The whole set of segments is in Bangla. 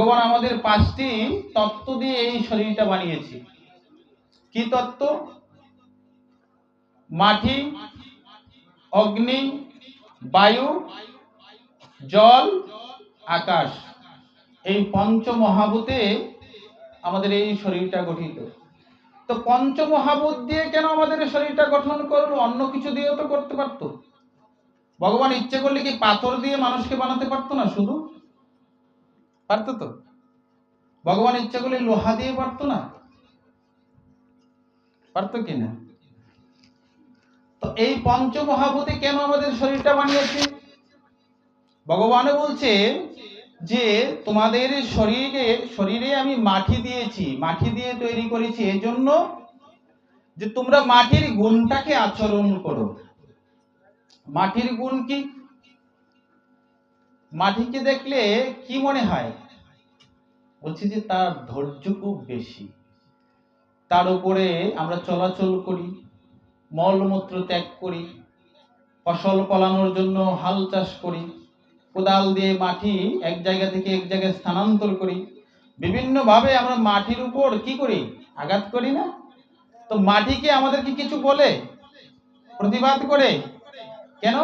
ভগবান আমাদের পাঁচটি তত্ত্ব দিয়ে এই শরীরটা বানিয়েছে। কি তত্ত্ব? মাটি, অগ্নি, বায়ু, জল, আকাশ। এই পঞ্চ মহাভূতে আমাদের এই শরীরটা গঠিত। তো পঞ্চ মহাভূত দিয়ে কেন আমাদের শরীরটা গঠন করল? অন্য কিছু দিয়েও তো করতে পারতো। ভগবান ইচ্ছে করলে কি পাথর দিয়ে মানুষকে বানাতে পারতো না শুধু? পারতো তো? ভগবান ইচ্ছে করলে লোহা দিয়ে পারতো না? পারতো কি না? তো এই পঞ্চ মহাভূতে কেন আমাদের শরীরটা বানিয়েছে? ভগবান বলছে যে তোমাদের শরীরে শরীরে আমি মাটি দিয়েছি, মাটি দিয়ে তৈরি করেছি এজন্য যে তোমরা মাটির গুণটাকে আচরণ করো। মাটির গুণ কি? মাটিকে দেখলে কি মনে হয়? বলছি যে তার ধৈর্য খুব বেশি। তার উপরে আমরা চলাচল করি, মলমূত্র ত্যাগ করি, ফসল ফলানোর জন্য হাল চাষ করি, কোদাল দিয়ে মাটি এক জায়গা থেকে এক জায়গায় স্থানান্তর করি। বিভিন্নভাবে আমরা মাটির উপর কি করি? আঘাত করি না? তো মাটিকে আমাদেরকে কিছু বলে? প্রতিবাদ করে? কেন?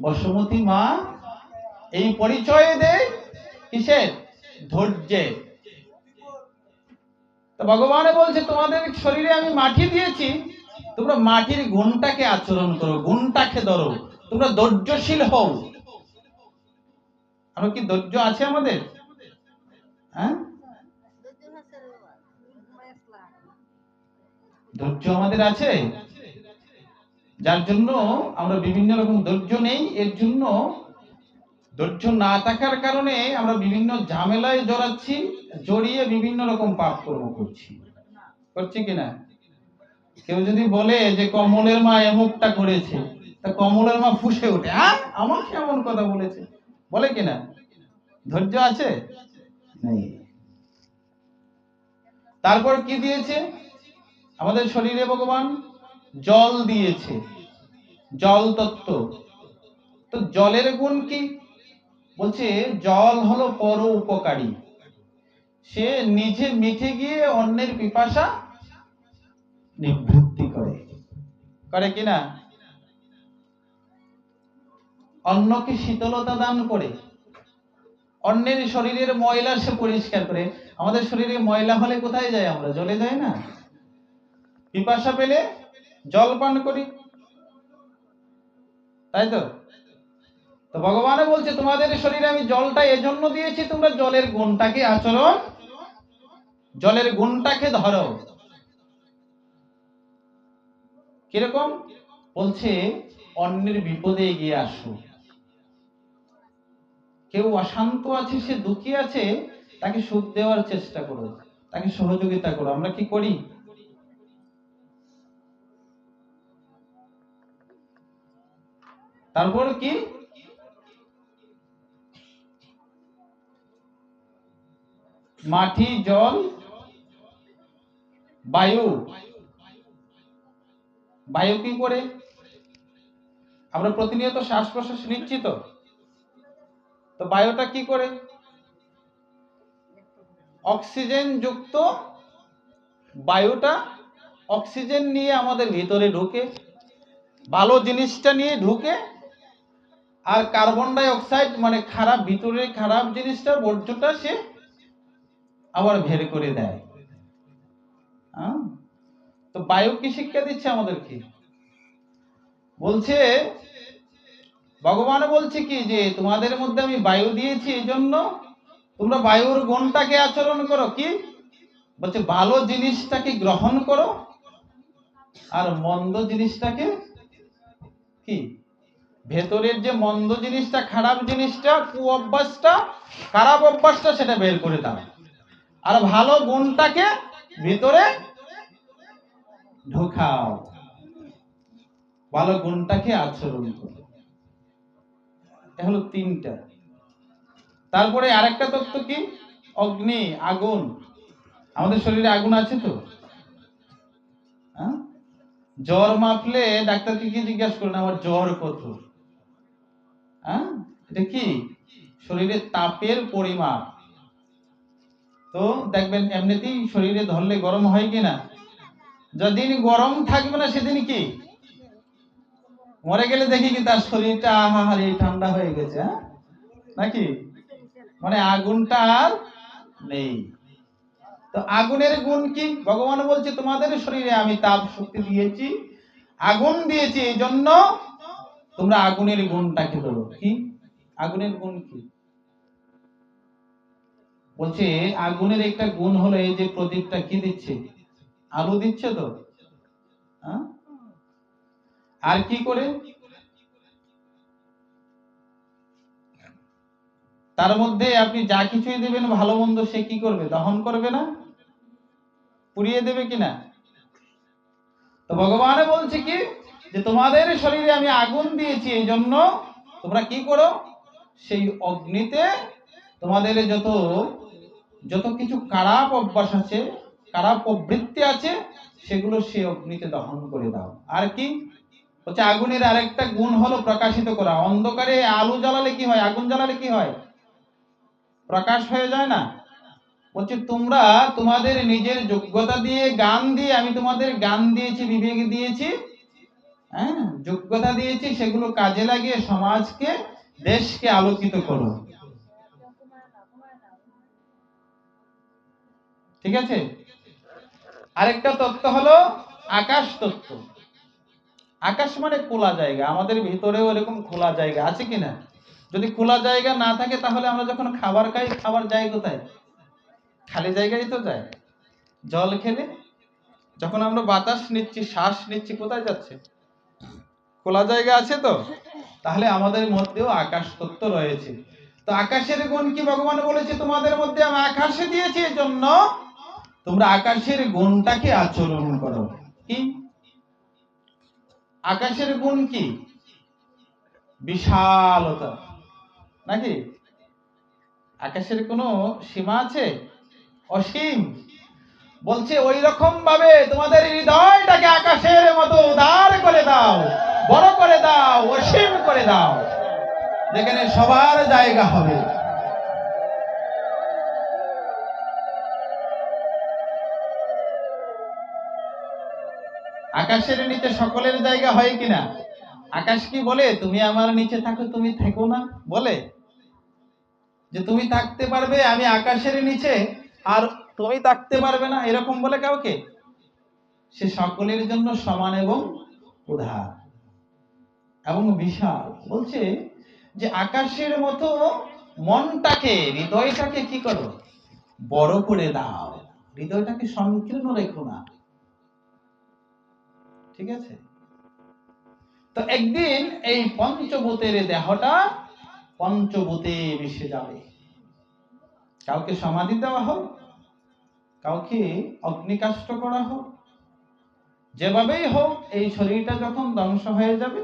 বসুমতী মা এই পরিচয় দেয় কিসের? ধৈর্যের তো ভগবান বলছে, তোমাদের শরীরে আমি মাটি দিয়েছি, তোমরা মাটির গুণটাকে আচরণ করো, গুণটাকে ধরো, তোমরা ধৈর্যশীল হও। আমরা কি ধৈর্য আছে আমাদের? হ্যাঁ? ধৈর্য আমাদের আছে। যার জন্য আমরা বিভিন্ন রকম ধৈর্য নেই, এর জন্য ধৈর্য না থাকার কারণে আমরা বিভিন্ন ঝামেলায় জড়াচ্ছি, জড়িয়ে বিভিন্ন রকম পাপ কর্ম করছি। করছি কিনা কেউ যদি বলে যে কমলের মা এমুকটা করেছে, তা কমলের মা ফুসে ওঠে। হ্যাঁ আমাকে এমন কথা বলেছে। বলে কিনা ধৈর্য আছে? তারপর কি দিয়েছে? আমাদের শরীরে ভগবান জল দিয়েছে। জল তত্ত্ব। তো জলের গুণ কি? বলছে, জল হলো পর উপকারী। সে নিজে মিঠে গিয়ে অন্যের পিপাসা নিবৃত্তি করে। করে কিনা অন্যকে শীতলতা দান করে। অন্যের শরীরের ময়লা সে পরিষ্কার করে। আমাদের শরীরে ময়লা হলে কোথায় যায় আমরা? জলে যাই না? পিপাসা পেলে জল পান করি। তাই তো? তো ভগবান বলছে, তোমাদের শরীরে আমি জলটা এজন্য দিয়েছি, তোমরা জলের গুণটাকে আচরণ, জলের গুণটাকে ধরো। কীরকম? বলছে, অন্যের বিপদে এগিয়ে আসো। কেউ অশান্ত আছে, সে দুঃখী আছে, তাকে সুখ দেওয়ার চেষ্টা করো, তাকে সহযোগিতা করো। আমরা কি করি? তারপর কি? মাটি, জল, বায়ু। বায়ু কি করে? আমরা প্রতিনিয়ত শ্বাস প্রশ্বাস নিচ্ছি তো। তো বায়ুটা কি করে? অক্সিজেন যুক্ত বায়ুটা অক্সিজেন নিয়ে আমাদের ভিতরে ঢুকে, ভালো জিনিসটা নিয়ে ঢুকে, আর কার্বন ডাই অক্সাইড মানে খারাপ, ভিতরে খারাপ জিনিসটা বর্জ্যটা সে আবার বের করে দেয়। হ্যাঁ? তো বায়ু কি শিক্ষা দিচ্ছে আমাদেরকে? বলছে ভগবান বলছে কি যে, তোমাদের মধ্যে আমি বায়ু দিয়েছি এই জন্য তোমরা বায়ুর গুণটাকে আচরণ করো কি? বলছে, ভালো জিনিসটাকে গ্রহণ করো আর মন্দ জিনিসটাকে কি? ভেতরের যে মন্দ জিনিসটা, খারাপ জিনিসটা কু অভ্যাসটা খারাপ অভ্যাসটা সেটা বের করে দাও। আর ভালো গুণটাকে ভিতরে ঢোকাও। ভালো গুণটাকে আচরণ করো। হলো তিনটা। তারপরে আরেকটা তত্ত্ব কি? অগ্নি, আগুন। আমাদের শরীরে আগুন আছে তো? হ্যাঁ? জ্বর মাপলে ডাক্তারকে কি জিজ্ঞাসা করেন আমার জ্বর কত? হ্যাঁ? এটা কি? শরীরে তাপের পরিমাপ। তো দেখবেন এমনিতেই শরীরে ধরলে গরম হয় কি না যদিন গরম থাকবে না সেদিন কি? মরে গেলে দেখি কি তার শরীরটা আহাহারি ঠান্ডা হয়ে গেছে হ্যাঁ? নাকি? মানে আগুনটা আর নেই। তো আগুনের গুণ কি? ভগবান বলছে, তোমাদের শরীরে আমি তাপ শক্তি দিয়েছি, আগুন দিয়েছি, এই জন্য তোমরা আগুনের গুণটাকে ধরো। কি? আগুনের গুণ কি? বলছে, আগুনের একটা গুণ হলো এই যে প্রদীপটা কি দিচ্ছে? আলো দিচ্ছে তো? হ্যাঁ? আর কি করে? তার মধ্যে আপনি যা কিছুই দেবেন, ভালো মন্দ সে কি করবে? দহন করবে না? পুড়িয়ে দেবে কিনা তো ভগবান বলছে কি? যে তোমাদের শরীরে আমি আগুন দিয়েছি এই জন্য তোমরা কি করো? সেই অগ্নিতে তোমাদের যত যত কিছু খারাপ অভ্যাস আছে, খারাপ প্রবৃত্তি আছে, সেগুলো সে অগ্নিতে দহন করে দাও। আর কি? হচ্ছে আগুনের আরেকটা গুণ হলো প্রকাশিত করা। অন্ধকারে আলো জ্বালালে কি হয়? আগুন জ্বালালে কি হয়? প্রকাশ হয়ে যায় না? বলছে, তোমরা তোমাদের নিজের যোগ্যতা দিয়ে গান দিয়ে, আমি তোমাদের গান দিয়েছি, বিবেক দিয়েছি হ্যাঁ যোগ্যতা দিয়েছি, সেগুলো কাজে লাগিয়ে সমাজকে, দেশকে আলোকিত করো। ঠিক আছে? আরেকটা তত্ত্ব হলো আকাশ তত্ত্ব। আকাশ মানে খোলা জায়গা। আমাদের ভিতরেও এরকম খোলা জায়গা আছে কিনা? যদি খোলা জায়গা না থাকে, তাহলে আমরা যখন খাবার খাই, খাবার যাই কোথায়? খালি জায়গায় তো যায়। জল খেলে? যখন আমরা বাতাস নিচ্ছি, শ্বাস নিচ্ছি, কোথায় যাচ্ছে? খোলা জায়গা আছে তো? তাহলে আমাদের মধ্যেও আকাশ তত্ত্ব রয়েছে। তো আকাশের গুণ কি ভগবান বলেছে? তোমাদের মধ্যে আমি আকাশে দিয়েছি এই জন্য তোমরা আকাশের গুণটাকে আচরণ করো। কি? আকাশের গুণ কি? বিশালতা। নাকি? আকাশের কোনো সীমা আছে? অসীম। বলছে ওই রকম ভাবে তোমাদের হৃদয়টাকে আকাশের মতো উদার করে দাও, বড় করে দাও, অসীম করে দাও। যেখানে সবার জায়গা হবে। আকাশের নিচে সকলের জায়গা হয় কিনা? আকাশ কি বলে, তুমি আমার নিচে থাকো, তুমি থেকো না? বলে। যে তুমি থাকতে পারবে, আমি আকাশের নিচে, আর তুমি থাকতে পারবে না। এরকম বলে কাউকে? সে সকলের জন্য সমান এবং উদার এবং বিশাল। বলছে যে আকাশের মতো মনটাকে, হৃদয়টাকে কি করো? বড় করে দাও। হৃদয়টাকে সংকীর্ণ রেখো না। ঠিক আছে? তো একদিন এই পঞ্চভূতের দেহটা পঞ্চভূতে মিশে যাবে। কাউকে সমাধি দেওয়া হোক, কাউকে অগ্নিকাষ্ট করা হোক, যেভাবেই হোক, এই শরীরটা যখন ধ্বংস হয়ে যাবে,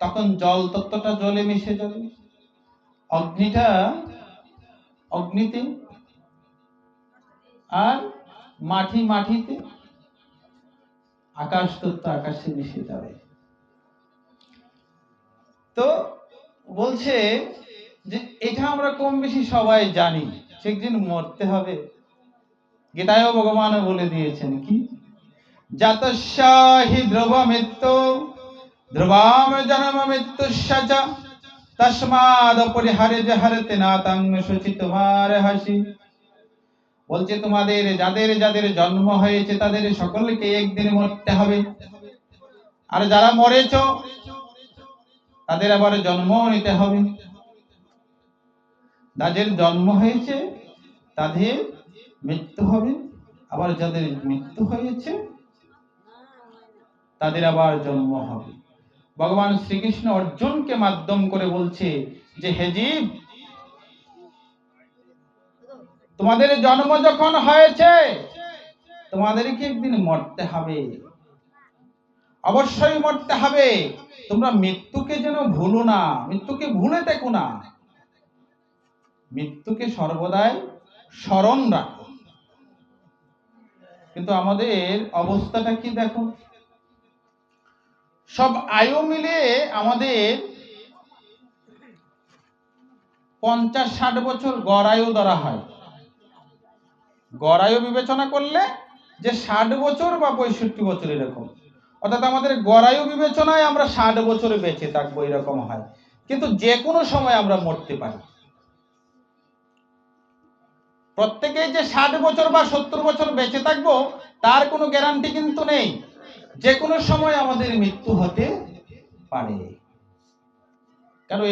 তখন জল তত্ত্বটা জলে মিশে যাবে। অগ্নিটা অগ্নিতে আর মাটি মাটিতে আকাশ তত্ত্ব আকাশে মিশে যাবে তো বলছে যে এটা আমরা কম বেশি সবাই জানি, সে একদিন মরতে হবে। গীতায়ও ভগবান বলে দিয়েছেন কি? জাতস্যাহি ধ্রুব মৃত্যু ধ্রুবাম জন্ম মৃত্যু সচ, তস্মাদ পরিহারে যে হরতে নাতং শুচি তোমার হাসি। বলছে তোমাদের যাদের যাদের জন্ম হয়েছে তাদের সকলকে একদিন মরতে হবে। আর যারা মরেছ, তাদের আবার জন্ম নিতে হবে। যাদের জন্ম হয়েছে, তাদের মৃত্যু হবে। আবার যাদের মৃত্যু হয়েছে, তাদের আবার জন্ম হবে। ভগবান শ্রীকৃষ্ণ অর্জুনকে মাধ্যম করে বলছে যে, হে জীব তোমাদের জন্ম যখন হয়েছে, তোমাদেরকে একদিন মরতে হবে। অবশ্যই মরতে হবে। তোমরা মৃত্যুকে যেন ভুলো না, মৃত্যুকে ভুলে দেখো না। মৃত্যুকে সর্বদাই স্মরণ রাখো। কিন্তু আমাদের অবস্থাটা কি দেখো? সব আয়ু মিলে আমাদের পঞ্চাশ ষাট বছর গড়ায়ু ধরা হয়। গড়ায়ু বিবেচনা করলে যে ষাট বছর বা পঁয়ষট্টি বছর এরকম। অর্থাৎ আমাদের গড়ায়ু বিবেচনায় আমরা ষাট বছর বেঁচে থাকব এরকম হয়। কিন্তু যে কোনো সময় আমরা মরতে পারি। প্রত্যেকেই যে ষাট বছর বা সত্তর বছর বেঁচে থাকব, তার কোনো গ্যারান্টি কিন্তু নেই। যে কোনো সময় আমাদের মৃত্যু হতে পারে। কারণ